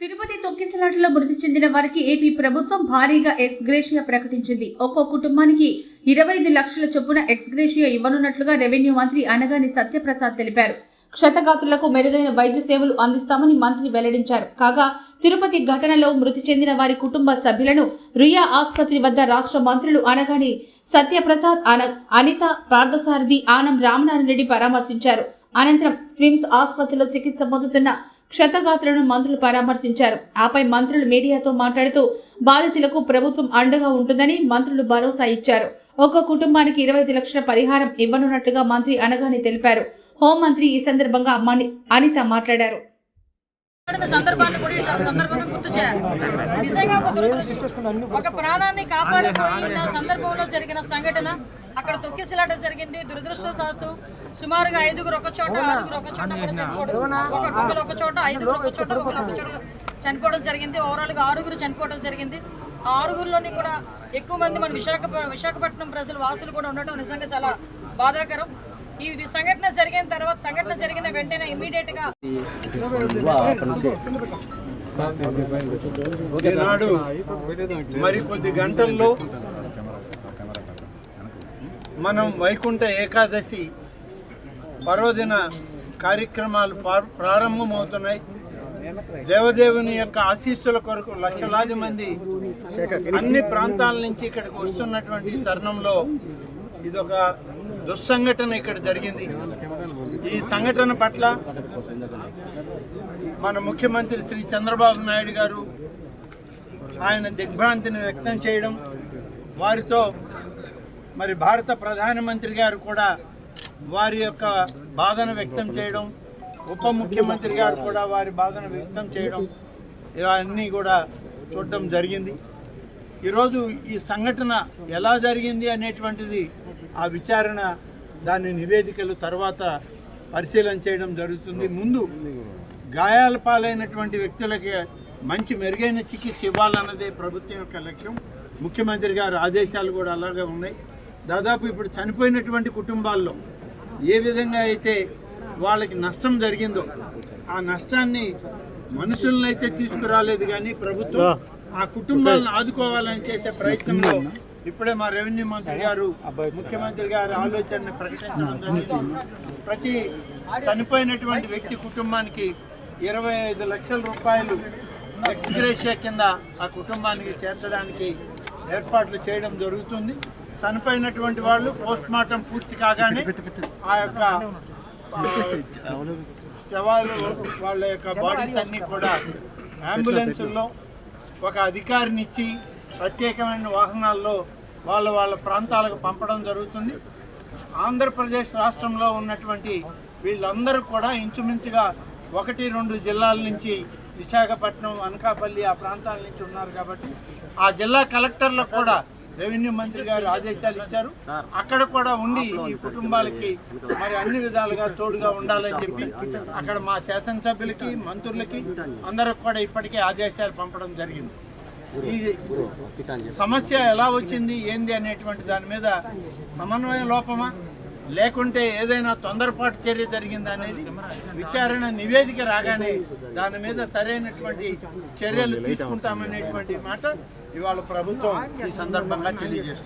తిరుపతి తొక్కిసలాటలో మృతి చెందిన వారికి ఏపీ ప్రభుత్వం భారీగా ఎక్స్గ్రేషియా ప్రకటించింది. ఒక్కో కుటుంబానికి ఇరవై ఐదు లక్షల చొప్పున ఎక్స్గ్రేషియా ఇవ్వనున్నట్లుగా రెవెన్యూ మంత్రి అనగాని సత్యప్రసాద్ తెలిపారు. క్షతగాత్రులకు మెరుగైన వైద్య సేవలు అందిస్తామని మంత్రి వెల్లడించారు. కాగా తిరుపతి ఘటనలో మృతి చెందిన వారి కుటుంబ సభ్యులను రియా ఆసుపత్రి వద్ద రాష్ట్ర మంత్రులు అనగాని సత్యప్రసాద్ అన అనిత పార్థసారథి ఆనం రామనారాయణ రెడ్డి పరామర్శించారు. అనంతరం స్విమ్స్ ఆసుపత్రిలో చికిత్స పొందుతున్న క్షతగాత్రులను మంత్రులు పరామర్శించారు. ఆపై మంత్రులు మీడియాతో మాట్లాడుతూ బాధితులకు ప్రభుత్వం అండగా ఉంటుందని మంత్రులు భరోసా ఇచ్చారు. ఒక్క కుటుంబానికి ఇరవై ఐదు లక్షల పరిహారం ఇవ్వనున్నట్లుగా మంత్రి అనగానే తెలిపారు. హోంమంత్రి ఈ సందర్భంగా అనిత మాట్లాడారు. సందర్భాన్ని కూడా సందర్భంగా గుర్తు చేయాలి. నిజంగా ఒక దురదృష్టం. ఒక ప్రాణాన్ని కాపాడబోయిన సందర్భంలో జరిగిన సంఘటన అక్కడ తొక్కిసలాట జరిగింది. దురదృష్టశాస్తు సుమారుగా ఐదుగురు ఒక చోట ఆరుగురు ఒక చోట చనిపోవడం. ఒక ఒకరు ఒక చోట ఐదుగురు ఒక చోట ఒకరు ఒక చోట చనిపోవడం జరిగింది. ఓవరాల్గా ఆరుగురు చనిపోవడం జరిగింది. ఆ ఆరుగురిలోని కూడా ఎక్కువ మంది మన విశాఖ విశాఖపట్నం ప్రజలు వాసులు కూడా ఉండటం నిజంగా చాలా బాధాకరం. ఈ సంఘటన జరిగిన తర్వాత సంఘటన జరిగిన వెంటనే ఇమీడియట్గా ఈనాడు మరి కొద్ది గంటల్లో మనం వైకుంఠ ఏకాదశి పర్వదిన కార్యక్రమాలు ప్రారంభమవుతున్నాయి. దేవదేవుని యొక్క ఆశీస్సుల కొరకు లక్షలాది మంది అన్ని ప్రాంతాల నుంచి ఇక్కడికి వస్తున్నటువంటి తరుణంలో ఇదొక దుస్సంఘటన ఇక్కడ జరిగింది. ఈ సంఘటన పట్ల మన ముఖ్యమంత్రి శ్రీ చంద్రబాబు నాయుడు గారు ఆయన దిగ్భ్రాంతిని వ్యక్తం చేయడం వారితో మరి భారత ప్రధానమంత్రి గారు కూడా వారి యొక్క బాధను వ్యక్తం చేయడం ఉప ముఖ్యమంత్రి గారు కూడా వారి బాధను వ్యక్తం చేయడం ఇవన్నీ కూడా చూడడం జరిగింది. ఈరోజు ఈ సంఘటన ఎలా జరిగింది అనేటువంటిది ఆ విచారణ దాని నివేదికలు తర్వాత పరిశీలన చేయడం జరుగుతుంది. ముందు గాయాల పాలైనటువంటి వ్యక్తులకి మంచి మెరుగైన చికిత్స ఇవ్వాలన్నదే ప్రభుత్వం యొక్క లక్ష్యం. ముఖ్యమంత్రి గారి ఆదేశాలు కూడా అలాగే ఉన్నాయి. దాదాపు ఇప్పుడు చనిపోయినటువంటి కుటుంబాల్లో ఏ విధంగా అయితే వాళ్ళకి నష్టం జరిగిందో ఆ నష్టాన్ని మనుషులను అయితే తీసుకురాలేదు కానీ ప్రభుత్వం ఆ కుటుంబాలను ఆదుకోవాలని చేసే ప్రయత్నంలో ఇప్పుడే మా రెవెన్యూ మంత్రి గారు ముఖ్యమంత్రి గారి ఆలోచనని ప్రకటించడం జరిగింది. ప్రతి చనిపోయినటువంటి వ్యక్తి కుటుంబానికి ఇరవై ఐదు లక్షల రూపాయలు ఎక్స్గ్రేషియా కింద ఆ కుటుంబానికి చేర్చడానికి ఏర్పాట్లు చేయడం జరుగుతుంది. చనిపోయినటువంటి వాళ్ళు పోస్ట్ మార్టం పూర్తి కాగానే ఆ యొక్క శవాలు వాళ్ళ యొక్క బాడీస్ అన్నీ కూడా అంబులెన్సుల్లో ఒక అధికారిని ఇచ్చి ప్రత్యేకమైన వాహనాల్లో వాళ్ళ వాళ్ళ ప్రాంతాలకు పంపడం జరుగుతుంది. ఆంధ్రప్రదేశ్ రాష్ట్రంలో ఉన్నటువంటి వీళ్ళందరూ కూడా ఇంచుమించుగా ఒకటి రెండు జిల్లాల నుంచి విశాఖపట్నం అనకాపల్లి ఆ ప్రాంతాల నుంచి ఉన్నారు కాబట్టి ఆ జిల్లా కలెక్టర్లకు కూడా రెవెన్యూ మంత్రి గారు ఆదేశాలు ఇచ్చారు. అక్కడ కూడా ఉండి ఈ కుటుంబాలకి మరి అన్ని విధాలుగా తోడుగా ఉండాలని చెప్పి అక్కడ మా శాసనసభ్యులకి మంత్రులకి అందరికి కూడా ఇప్పటికే ఆదేశాలు పంపడం జరిగింది. ఈ సమస్య ఎలా వచ్చింది ఏంది అనేటువంటి దాని మీద సమన్వయ లోపమా? లేకుంటే ఏదైనా తొందరపాటు చర్య జరిగిందా అనేది విచారణ నివేదిక రాగానే దాని మీద సరైనటువంటి చర్యలు తీసుకుంటామనేటువంటి మాట ఇవాళ ప్రభుత్వం ఈ సందర్భంగా తెలియజేస్తుంది.